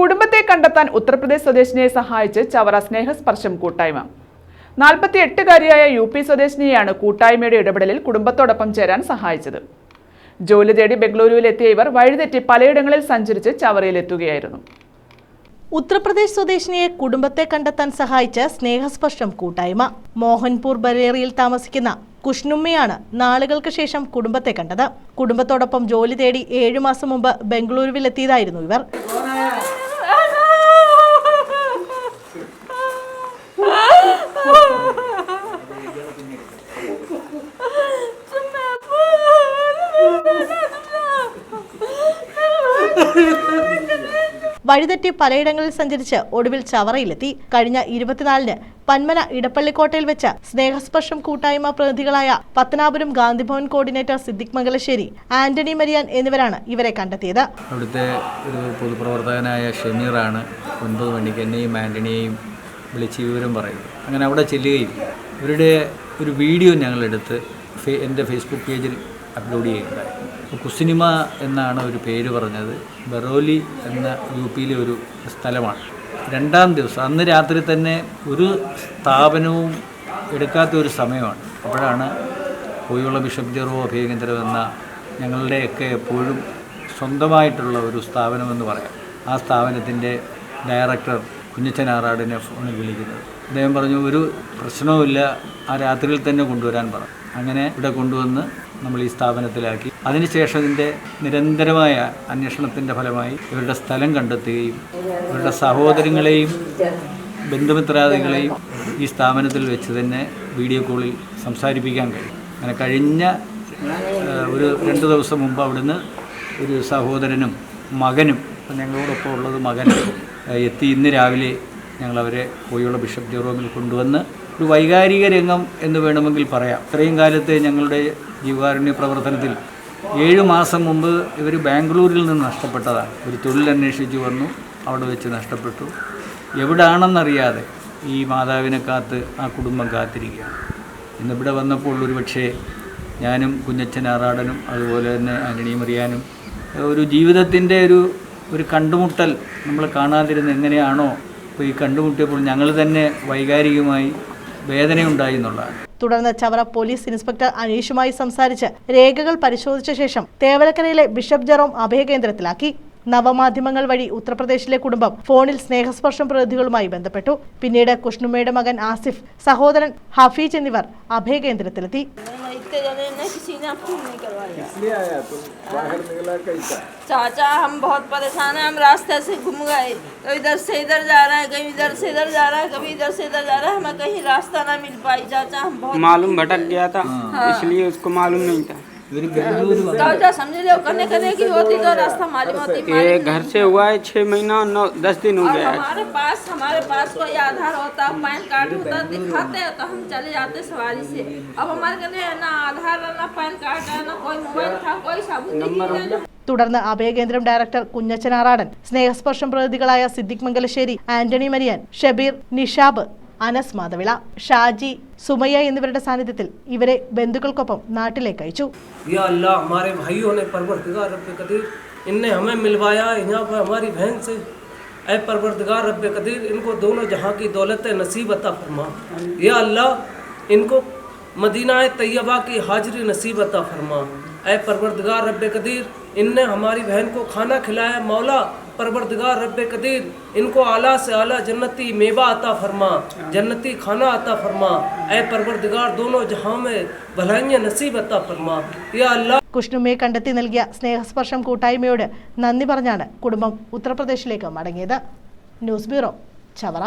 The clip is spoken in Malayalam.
കുടുംബത്തെ കണ്ടെത്താൻ ഉത്തർപ്രദേശ് സ്വദേശിനിയെ സഹായിച്ച് ചവറ സ്നേഹസ്പർശം കൂട്ടായ്മ. നാൽപ്പത്തി എട്ടുകാരിയായ യു പി സ്വദേശിനിയെയാണ് കൂട്ടായ്മയുടെ ഇടപെടലിൽ കുടുംബത്തോടൊപ്പം ചേരാൻ സഹായിച്ചത്. ജോലി തേടി ബംഗളൂരുവിലെത്തിയ ഇവർ വഴിതെറ്റി പലയിടങ്ങളിൽ സഞ്ചരിച്ച് ചവറയിലെത്തുകയായിരുന്നു. ഉത്തർപ്രദേശ് സ്വദേശിനിയെ കുടുംബത്തെ കണ്ടെത്താൻ സഹായിച്ച സ്നേഹസ്പർശം കൂട്ടായ്മ. മോഹൻപൂർ ബരേറിയിൽ താമസിക്കുന്ന കുഷ്ണുമ്മയാണ് നാളുകൾക്ക് ശേഷം കുടുംബത്തെ കണ്ടത്. കുടുംബത്തോടൊപ്പം ജോലി തേടി ഏഴു മാസം മുമ്പ് ബംഗളൂരുവിലെത്തിയതായിരുന്നു ഇവർ. വഴിതെറ്റി പലയിടങ്ങളിൽ സഞ്ചരിച്ച് ഒടുവിൽ ചവറയിലെത്തി. കഴിഞ്ഞ ഇരുപത്തിനാലിന് പന്മന ഇടപ്പള്ളിക്കോട്ടയിൽ വെച്ച് സ്നേഹസ്പർശം കൂട്ടായ്മ പ്രതിനിധികളായ പത്തനാപുരം ഗാന്ധിഭവൻ കോർഡിനേറ്റർ സിദ്ദിഖ് മംഗലശ്ശേരി ആന്റണി മരിയാൻ എന്നിവരാണ് ഇവരെ കണ്ടെത്തിയത്. അവിടുത്തെ ഒരു പൊതുപ്രവർത്തകനായ ഷമീറാണ് ഒൻപത് മണിക്ക് എന്നെയും ആന്റണിയെയും വിളിച്ച് വിവരം പറയുന്നത്. അങ്ങനെ അവിടെ ചെല്ലുകയും ഇവരുടെ ഒരു വീഡിയോ ഞങ്ങളെടുത്ത് എന്റെ ഫേസ്ബുക്ക് പേജിൽ അപ്ലോഡ് ചെയ്യുകയുണ്ടായി. അപ്പോൾ കുസിനിമ എന്നാണ് ഒരു പേര് പറഞ്ഞത്. ബറോലി എന്ന യു പിയിലെ ഒരു സ്ഥലമാണ്. രണ്ടാം ദിവസം അന്ന് രാത്രി തന്നെ ഒരു സ്ഥാപനവും എടുക്കാത്ത ഒരു സമയമാണ്. അപ്പോഴാണ് പോയുള്ള ബിഷപ്പ് ജെറോ അഭയകേന്ദ്രം എന്ന ഞങ്ങളുടെയൊക്കെ എപ്പോഴും സ്വന്തമായിട്ടുള്ള ഒരു സ്ഥാപനമെന്ന് പറയാം. ആ സ്ഥാപനത്തിന്റെ ഡയറക്ടർ കുഞ്ഞച്ചൻ ആറാടിനെ ഫോണിൽ വിളിക്കുന്നത്. അദ്ദേഹം പറഞ്ഞു ഒരു പ്രശ്നവുമില്ല. ആ രാത്രിയിൽ തന്നെ കൊണ്ടുവരാൻ പറഞ്ഞു അങ്ങനെ ഇവിടെ കൊണ്ടുവന്ന് നമ്മൾ ഈ സ്ഥാപനത്തിലാക്കി. അതിനുശേഷം ഇതിന്റെ നിരന്തരമായ അന്വേഷണത്തിന്റെ ഫലമായി ഇവരുടെ സ്ഥലം കണ്ടെത്തുകയും ഇവരുടെ സഹോദരങ്ങളെയും ബന്ധുമിത്രാദികളെയും ഈ സ്ഥാപനത്തിൽ വെച്ച് തന്നെ വീഡിയോ കോളിൽ സംസാരിപ്പിക്കാൻ കഴിയും. അങ്ങനെ കഴിഞ്ഞ ഒരു രണ്ട് ദിവസം മുമ്പ് അവിടുന്ന് ഒരു സഹോദരനും മകനും ഇപ്പം ഞങ്ങളോടൊപ്പം ഉള്ളത് മകനും എത്തി ഇന്ന് രാവിലെ ഞങ്ങളവരെ കോഴിയുള്ള ബിഷപ്പ് ജെറോമിൽ കൊണ്ടുവന്ന് ഒരു വൈകാരിക രംഗം എന്ന് വേണമെങ്കിൽ പറയാം. ഇത്രയും കാലത്തെ ഞങ്ങളുടെ ജീവകാരുണ്യ പ്രവർത്തനത്തിൽ ഏഴ് മാസം മുമ്പ് ഇവർ ബാംഗ്ലൂരിൽ നിന്ന് നഷ്ടപ്പെട്ടതാണ്. ഒരു തൊഴിൽ അന്വേഷിച്ചു വന്നു അവിടെ വെച്ച് നഷ്ടപ്പെട്ടു. എവിടാണെന്നറിയാതെ ഈ മാതാവിനെ കാത്ത് ആ കുടുംബം കാത്തിരിക്കുകയാണ്. ഇന്നിവിടെ വന്നപ്പോൾ ഒരു പക്ഷേ ഞാനും കുഞ്ഞച്ചൻ ആറാടനും അതുപോലെ തന്നെ ആന്റണി മറിയാനും ഒരു ജീവിതത്തിന്റെ ഒരു ഒരു കണ്ടുമുട്ടൽ നമ്മൾ കാണാതിരുന്ന എങ്ങനെയാണോ അപ്പോൾ ഈ കണ്ടുമുട്ടിയപ്പോൾ ഞങ്ങൾ തന്നെ വൈകാരികമായി വേദനയുണ്ടായി എന്നുള്ളതാണ്. തുടർന്ന് ചവറ പോലീസ് ഇൻസ്പെക്ടർ അനീഷുമായി സംസാരിച്ച് രേഖകൾ പരിശോധിച്ച ശേഷം തേവലക്കരയിലെ ബിഷപ്പ് ജെറോം അഭയകേന്ദ്രത്തിലാക്കി. നവമാധ്യമങ്ങൾ വഴി ഉത്തർപ്രദേശിലെ കുടുംബം ഫോണിൽ സ്നേഹസ്പർശം പ്രതിനിധികളുമായി ബന്ധപ്പെട്ടു. പിന്നീട് കുഷ്ണുമ്മയുടെ മകൻ ആസിഫ് സഹോദരൻ ഹഫീജ് എന്നിവർ അഭയകേന്ദ്രത്തിലെത്തി. इतने जने ने किसी ने आपको नहीं करवाया चाचा हम बहुत परेशान हैं हम रास्ते से घूम गए। तो इधर से इधर जा रहा है कभी इधर से इधर जा रहा है कभी इधर से इधर जा रहा है हमें कहीं रास्ता ना मिल पाई चाचा हम बहुत मालूम भटक गया था इसलिए उसको मालूम नहीं था। ഇവർ ബംഗളൂരു വന്ന് चाचा समझ लो करने करने की होती तो रास्ता मालूम होती ये घर से हुआ है छः महीना नौ दस दिन हो और गया है हमारे पास हमारे पास कोई आधार होता पैन कार्ड होता दिखाते तो हम चले जाते सवारी से अब हमारे कहने ना आधार है, ना पैन कार्ड है ना कोई मोबाइल था कोई साबुत नहीं है തുടർന്ന് അഭയകേന്ദ്രം ഡയറക്ടർ കുഞ്ഞച്ചൻ ആറാടൻ സ്നേഹസ്പർശം പ്രതിനിധികളായ സിദ്ദിഖ് മംഗലശ്ശേരി ആന്റണി മരിയാൻ ഷബീർ നിഷാബ് അനസ് മാധവിള ഷാജി സുമയ്യ എന്നിവരുടെ സാന്നിധ്യത്തിൽ ഇവരെ ബന്ധുക്കൾക്കൊപ്പം നാട്ടിലേക്ക് അയച്ചു या अल्लाह हमारे भाइयों ने परवरदिगार रब कदीर इनने हमें मिलवाया यहाँ पर हमारी बहन से ऐ परवरदिगार रब कदीर इनको दोनों जहाँ की दौलत नसीब अता फरमा या अल्लाह इनको मदीना तैयबा की हाजिरी नसीब अता फरमा ऐ परवरदिगार रब कदीर इनने हमारी बहन को खाना खिलाया मौला परवरदिगार रब कदीर इनको आला से आला जन्नती मेवा अता फरमा जन्नती खाना अता फरमा ऐ परवरदिगार दोनों जहाँ में भलाइयाँ नसीब अता फरमा या अल्लाह കുഷ്ണുമ്മയെ കണ്ടെത്തി നൽകിയ സ്നേഹസ്പർശം കൂട്ടായ്മയോട് നന്ദി പറഞ്ഞാണ് കുടുംബം ഉത്തർപ്രദേശിലേക്ക് മടങ്ങിയത് ന്യൂസ് ബ്യൂറോ ചവറ